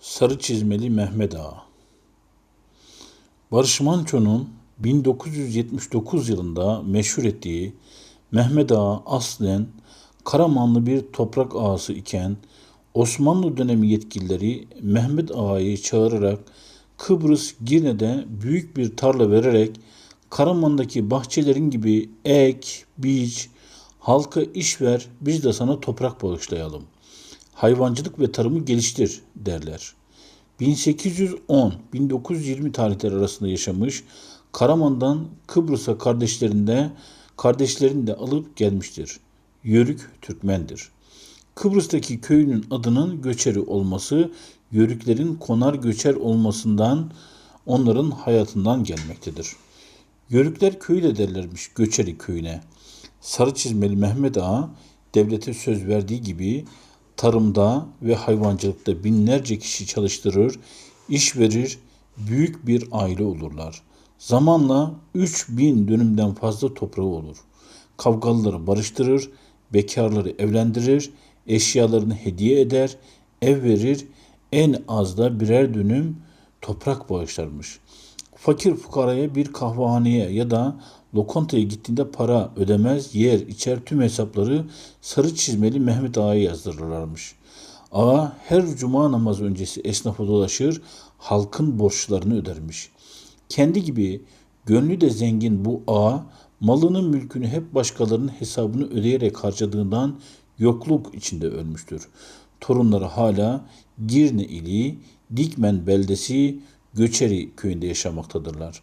Sarı çizmeli Mehmet Ağa Barış Manço'nun 1979 yılında meşhur ettiği Mehmet Ağa aslen Karamanlı bir toprak ağası iken Osmanlı dönemi yetkilileri Mehmet Ağa'yı çağırarak Kıbrıs Girne'de büyük bir tarla vererek Karaman'daki bahçelerin gibi ek, biç, halka iş ver, biz de sana toprak bağışlayalım. Hayvancılık ve tarımı geliştir derler. 1810-1920 tarihleri arasında yaşamış, Karaman'dan Kıbrıs'a kardeşlerinde kardeşlerini de alıp gelmiştir. Yörük Türkmendir. Kıbrıs'taki köyünün adının Göçeri olması, Yörüklerin konar göçer olmasından onların hayatından gelmektedir. Yörükler köyü de derlermiş Göçeri köyüne. Sarı çizmeli Mehmet Ağa devlete söz verdiği gibi tarımda ve hayvancılıkta binlerce kişi çalıştırır, iş verir, büyük bir aile olurlar. Zamanla 3000 dönümden fazla toprağı olur. Kavgalıları barıştırır, bekarları evlendirir, eşyalarını hediye eder, ev verir, en az da birer dönüm toprak bağışlarmış. Fakir fukaraya bir kahvehaneye ya da lokantaya gittiğinde para ödemez, yer, içer tüm hesapları sarı çizmeli Mehmet Ağa'ya yazdırırlarmış. Ağa her cuma namazı öncesi esnafa dolaşır, halkın borçlarını ödermiş. Kendi gibi gönlü de zengin bu ağa malının mülkünü hep başkalarının hesabını ödeyerek harcadığından yokluk içinde ölmüştür. Torunları hala Girne ili Dikmen beldesi Göçeri köyünde yaşamaktadırlar.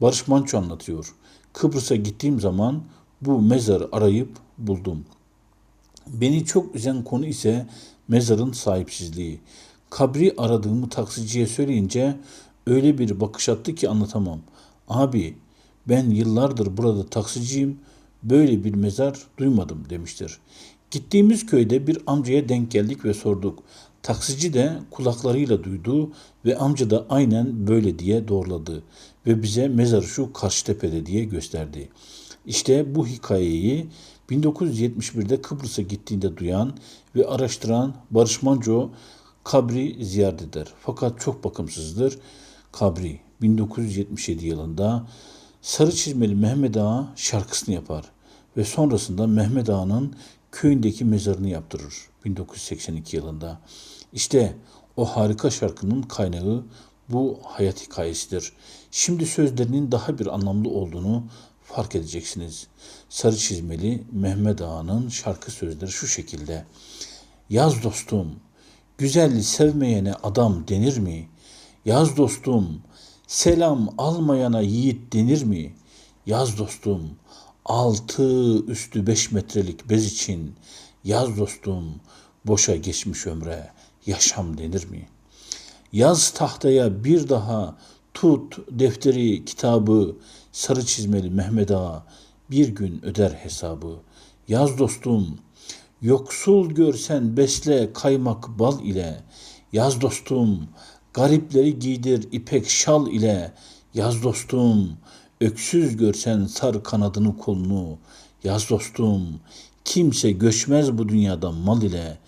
Barış Manço anlatıyor. Kıbrıs'a gittiğim zaman bu mezarı arayıp buldum. Beni çok üzen konu ise mezarın sahipsizliği. Kabri aradığımı taksiciye söyleyince öyle bir bakış attı ki anlatamam. Abi ben yıllardır burada taksiciyim böyle bir mezar duymadım demiştir. Gittiğimiz köyde bir amcaya denk geldik ve sorduk. Taksici de kulaklarıyla duydu ve amca da aynen böyle diye doğruladı ve bize mezar şu Karşıtepe'de diye gösterdi. İşte bu hikayeyi 1971'de Kıbrıs'a gittiğinde duyan ve araştıran Barış Manço kabri ziyaret eder. Fakat çok bakımsızdır. Kabri 1977 yılında Sarı Çizmeli Mehmet Ağa şarkısını yapar ve sonrasında Mehmet Ağa'nın köyündeki mezarını yaptırır 1982 yılında. İşte o harika şarkının kaynağı bu hayat hikayesidir. Şimdi sözlerinin daha bir anlamlı olduğunu fark edeceksiniz. Sarı çizmeli Mehmet Ağa'nın şarkı sözleri şu şekilde. Yaz dostum, güzelli sevmeyene adam denir mi? Yaz dostum, selam almayana yiğit denir mi? Yaz dostum, altı üstü beş metrelik bez için yaz dostum boşa geçmiş ömre yaşam denir mi? Yaz tahtaya bir daha tut defteri kitabı sarı çizmeli Mehmet Ağa bir gün öder hesabı. Yaz dostum yoksul görsen besle kaymak bal ile yaz dostum garipleri giydir ipek şal ile yaz dostum Öksüz görsen sar kanadını kolunu. Yaz dostum, kimse göçmez bu dünyada mal ile.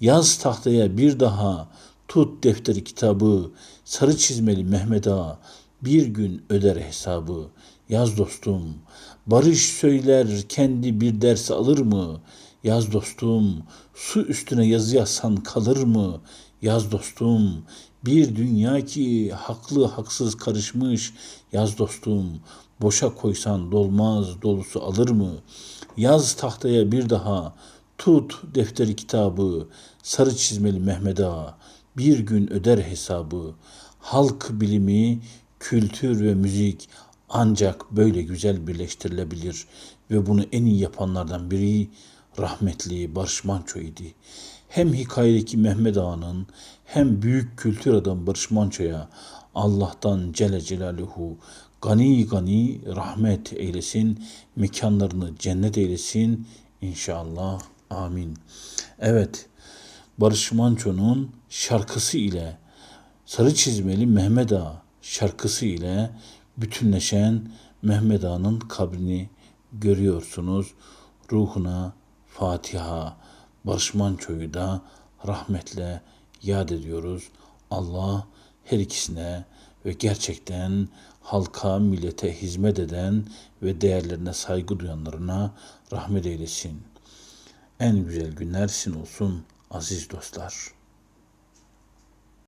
Yaz tahtaya bir daha, tut defteri kitabı, sarı çizmeli Mehmet Ağa, bir gün öder hesabı. Yaz dostum, barış söyler kendi bir ders alır mı? Yaz dostum, su üstüne yazı yazsan kalır mı? Yaz dostum, bir dünya ki haklı haksız karışmış. Yaz dostum, boşa koysan dolmaz dolusu alır mı? Yaz tahtaya bir daha, tut defteri kitabı, sarı çizmeli Mehmet Ağa, bir gün öder hesabı. Halk bilimi, kültür ve müzik ancak böyle güzel birleştirilebilir ve bunu en iyi yapanlardan biri rahmetli Barış Manço idi. Hem hikayedeki Mehmet Ağa'nın hem büyük kültür adam Barış Manço'ya Allah'tan Celle Celaluhu gani gani rahmet eylesin, mekanlarını cennet eylesin inşallah. Amin. Evet, Barış Manço'nun şarkısı ile Sarı Çizmeli Mehmet Ağa şarkısı ile bütünleşen Mehmet Ağa'nın kabrini görüyorsunuz. Ruhuna Fatiha, Barış Manço'yu da rahmetle yad ediyoruz. Allah her ikisine ve gerçekten halka, millete hizmet eden ve değerlerine saygı duyanlarına rahmet eylesin. En güzel günler sizin olsun aziz dostlar.